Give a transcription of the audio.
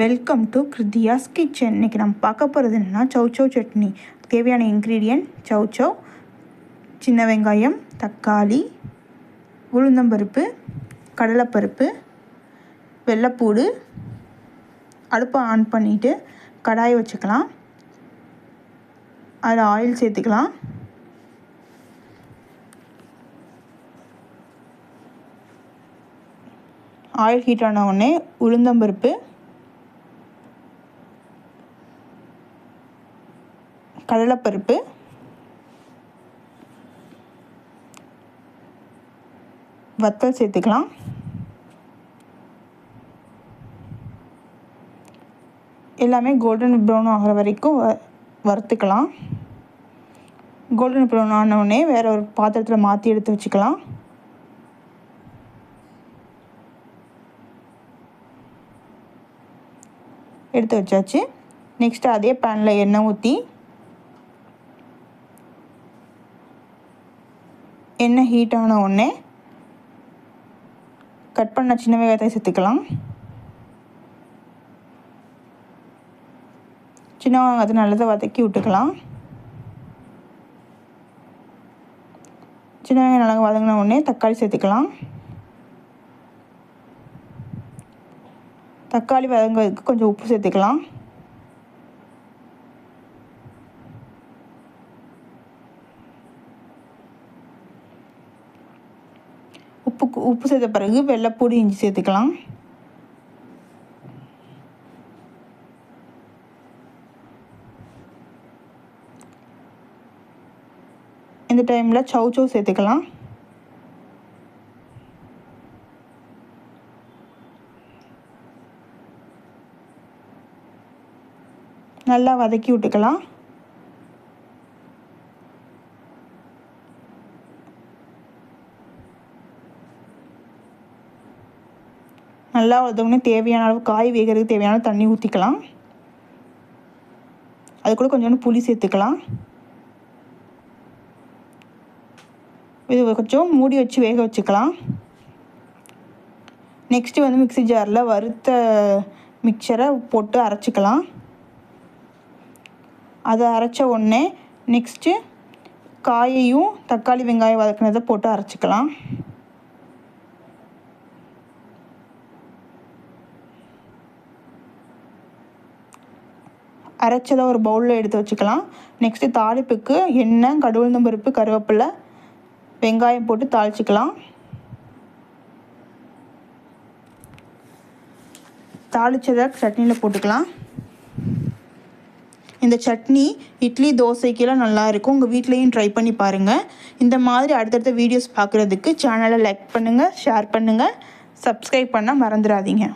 Welcome to கிருத்தியாஸ் kitchen இன்றைக்கி நம்ம பார்க்க போகிறது என்னென்னா சௌ சட்னி. தேவையான இன்க்ரீடியன்ட் சௌ சின்ன வெங்காயம் தக்காளி உளுந்தம்பருப்பு கடலைப்பருப்பு வெள்ளைப்பூடு அடுப்பை ஆன் பண்ணிவிட்டு கடாயை வச்சுக்கலாம். அதில் ஆயில் சேர்த்துக்கலாம். ஆயில் ஹீட் ஆன உடனே உளுந்தம்பருப்பு கடலைப்பருப்பு. வத்தல் சேர்த்துக்கலாம். எல்லாமே கோல்டன் ப்ரௌன் ஆகிற வரைக்கும் வ வறுத்துக்கலாம். கோல்டன் ப்ரௌன் ஆனவுடனே வேறு ஒரு பாத்திரத்தில் மாற்றி எடுத்து வச்சுக்கலாம். எடுத்து வச்சாச்சு. நெக்ஸ்ட்டு அதே பேனில் எண்ணெய் ஊற்றி எண்ணெய் ஹீட் ஆன உடனே கட் பண்ண சின்ன வெங்காயத்தை சேர்த்துக்கலாம். சின்ன வெங்காயத்தை நல்லதை வதக்கி விட்டுக்கலாம். சின்ன வெங்காயம் நல்லா வதங்கின உடனே தக்காளி சேர்த்துக்கலாம். தக்காளி வதங்குறதுக்கு கொஞ்சம் உப்பு சேர்த்துக்கலாம். உப்பு உப்பு சேர்த்த பிறகு வெள்ளைப்பூடி இஞ்சி சேர்த்துக்கலாம். இந்த டைமில் சவு சவு சேர்த்துக்கலாம். நல்லா வதக்கி விட்டுக்கலாம். நல்லா வதங்கினே தேவையான அளவு காய் வேகிறதுக்கு தேவையான அளவு தண்ணி ஊற்றிக்கலாம் அது கூட கொஞ்சோண்டு புளி சேர்த்துக்கலாம். இது கொஞ்சம் மூடி வச்சு வேக வச்சுக்கலாம். நெக்ஸ்ட்டு வந்து மிக்சி ஜாரில் வறுத்த மிக்சரை போட்டு அரைச்சிக்கலாம். அதை அரைச்ச உடனே நெக்ஸ்ட்டு காயையும் தக்காளி வெங்காயம் வதக்கினதை போட்டு அரைச்சிக்கலாம். அரைச்சதை ஒரு பவுலில் எடுத்து வச்சுக்கலாம். நெக்ஸ்ட்டு தாளிப்புக்கு எண்ணெய் கடுகுழுந்தம் பருப்பு கருவேப்பிலை வெங்காயம் போட்டு தாளிச்சிக்கலாம். தாளித்ததை சட்னியில் போட்டுக்கலாம். இந்த சட்னி இட்லி தோசைக்கெல்லாம் நல்லாயிருக்கும் உங்கள் வீட்லேயும் ட்ரை பண்ணி பாருங்கள் இந்த மாதிரி அடுத்தடுத்த வீடியோஸ் பார்க்குறதுக்கு சேனலை லைக் பண்ணுங்கள் ஷேர் பண்ணுங்கள் சப்ஸ்கிரைப் பண்ண மறந்துடாதீங்க.